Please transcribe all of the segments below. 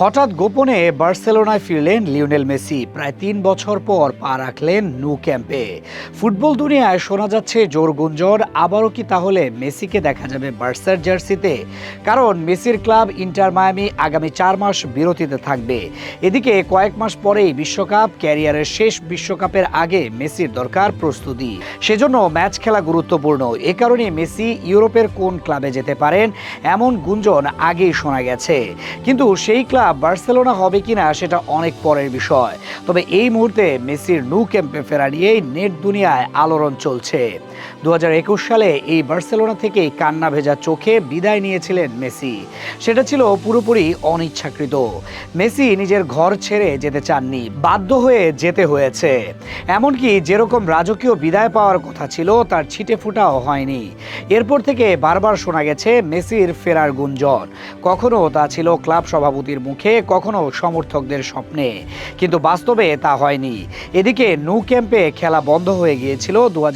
হঠাৎ গোপনে বার্সেলোনায় ফিরলেন লিওনেল মেসি। প্রায় তিন বছর পর পা রাখলেন নু ক্যাম্পে। ফুটবল দুনিয়ায় শোনা যাচ্ছে জোর গুঞ্জন, আবারও কি তাহলে মেসিকে দেখা যাবে বার্সার জার্সিতে? কারণ মেসির ক্লাব ইন্টার মায়ামি আগামী চার মাস বিরতিতে থাকবে। এদিকে কয়েক মাস পরেই বিশ্বকাপ, ক্যারিয়ারের শেষ বিশ্বকাপের আগে মেসির দরকার প্রস্তুতি। সেজন্য ম্যাচ খেলা গুরুত্বপূর্ণ। এ কারণে মেসি ইউরোপের কোন ক্লাবে যেতে পারেন, এমন গুঞ্জন আগেই শোনা গেছে। কিন্তু সেই ক্লাব বার্সেলোনা হবে কিনা সেটা অনেক পরের বিষয়। তবে এই মুহূর্তে মেসির নু ক্যাম্পে ফেরা নিয়েই নেট দুনিয়ায় আলোড়ন চলছে। দু সালে এই বার্সেলোনা থেকেই কান্না ভেজা চোখে বিদায় নিয়েছিলেন মেসি। সেটা ছিল পুরোপুরি অনিচ্ছাকৃত। মেসি নিজের ঘর ছেড়ে যেতে চাননি, বাধ্য হয়ে যেতে হয়েছে। এমনকি যেরকম রাজকীয় বিদায় পাওয়ার কথা ছিল, তার ছিটে ফুটাও হয়নি। এরপর থেকে বারবার শোনা গেছে মেসির ফেরার গুঞ্জন। কখনো তা ছিল ক্লাব সভাপতির মুখে কখনো সমর্থকদের স্বপ্নে। কিন্তু বাস্তবে তা হয়নি। এদিকে নু ক্যাম্পে খেলা বন্ধ হয়ে গিয়েছিল দু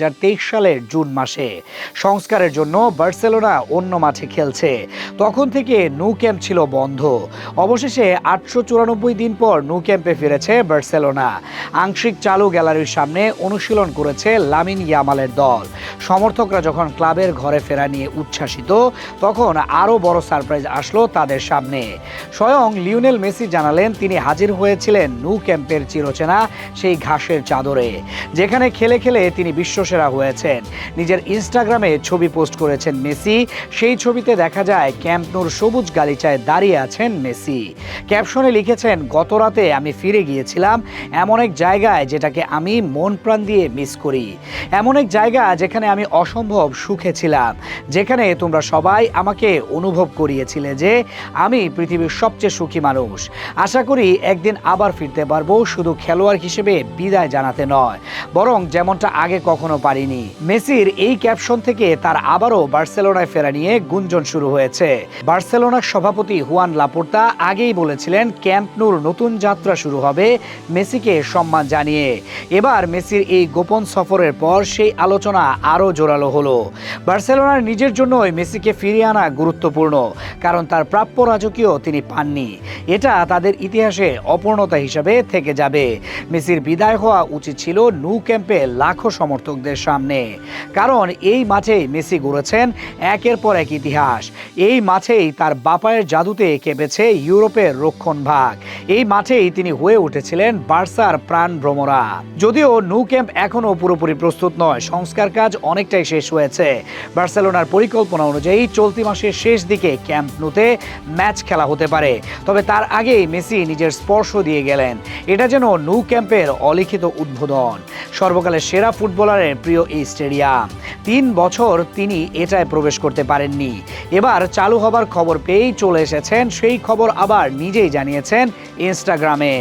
সালের জুন মাসে। সংস্কারের জন্য বার্সেলোনা অন্য মাঠে খেলছে। তখন থেকে নু ক্যাম্প ছিল বন্ধ। অবশেষে আটশো চুরানব্বই দিন পর নু ক্যাম্পে ফিরেছে বার্সেলোনা। আংশিক চালু গ্যালারির সামনে অনুশীলন করেছে লামিন ইয়ামালের দল। সমর্থকরা যখন ক্লাবের ঘরে ফেরা নিয়ে উচ্ছ্বাসিত, তখন আরও বড় সারপ্রাইজ আসলো তাদের সামনে। স্বয়ং লিওনেল মেসি জানালেন তিনি হাজির হয়েছিলেন নু ক্যাম্পের চিরচেনা সেই ঘাসের চাদরে, যেখানে খেলে খেলে তিনি বিশ্বসেরা হয়েছেন। নিজের ইনস্টাগ্রামে ছবি পোস্ট করেছেন মেসি, সেই ছবিতে দেখা যায় ক্যাম্প নূর সবুজ গালিচায় দাঁড়িয়ে আছেন মেসি। ক্যাপশনে লিখেছেন, গত রাতে আমি ফিরে গিয়েছিলাম এমন এক জায়গায় যেটাকে আমি মন প্রাণ দিয়ে মিস করি। এমন এক জায়গা যেখানে আমি অসম্ভব সুখে ছিলাম, যেখানে তোমরা সবাই আমাকে অনুভব করিয়েছিলে যে আমি পৃথিবীর সবচেয়ে সুখী মানুষ। আশা করি একদিন আবার ফিরতে পারব, শুধু খেলোয়াড় হিসেবে বিদায় জানাতে নয়, বরং যেমনটা আগে কখনো পারিনি। মেসির এই ক্যাপশন থেকে তার আবারও বার্সেলোনায় ফেরা নিয়ে গুঞ্জন শুরু হয়েছে। বার্সেলোনার সভাপতি হুয়ান লাপোর্তা আগেই বলেছিলেন, ক্যাম্প নূর নতুন যাত্রা শুরু হবে, মেসিকে সম্মান জানিয়ে। এবার মেসির এই গোপন সফরের পর সেই আলোচনা আরও জোরালো হলো। বার্সেলোনার নিজের জন্যই মেসিকে ফিরিয়ে আনা গুরুত্বপূর্ণ, কারণ তার প্রাপ্য রাজকীয় তিনি পাননি। এটা তাদের ইতিহাসে অপূর্ণতা হিসাবে থেকে যাবে। মেসির বিদায় হওয়া উচিত ছিল নু ক্যাম্পে লাখো সমর্থকদের সামনে। কারণ এই মাঠেই মেসি গড়েছেন একের পর এক ইতিহাস। এই মাঠেই তার বাপায়ের জাদুতে কেঁপেছে ইউরোপের রক্ষণ ভাগ। এই মাঠেই তিনি হয়ে উঠেছিলেন বার্সার প্রাণ ভ্রমরা। যদিও নু ক্যাম্প এখনও পুরোপুরি প্রস্তুত নয়, সংস্কার কাজ অনেকটাই শেষ হয়েছে। বার্সেলোনার পরিকল্পনা অনুযায়ী চলতি মাসের শেষ দিকে ক্যাম্প নুতে ম্যাচ খেলা হতে পারে। তবে তার আগেই মেসি নিজের স্পর্শ দিয়ে গেলেন। এটা যেন নু ক্যাম্পের অলিখিত উদ্বোধন। সর্বকালের সেরা ফুটবলারের প্রিয় এই স্টেডিয়াম। তিন বছর তিনি এটায় প্রবেশ করতে পারেননি। এবার চালু হবার খবর পেয়েই চলে এসেছেন, সেই খবর আবার নিজেই জানিয়েছেন ইনস্টাগ্রামে।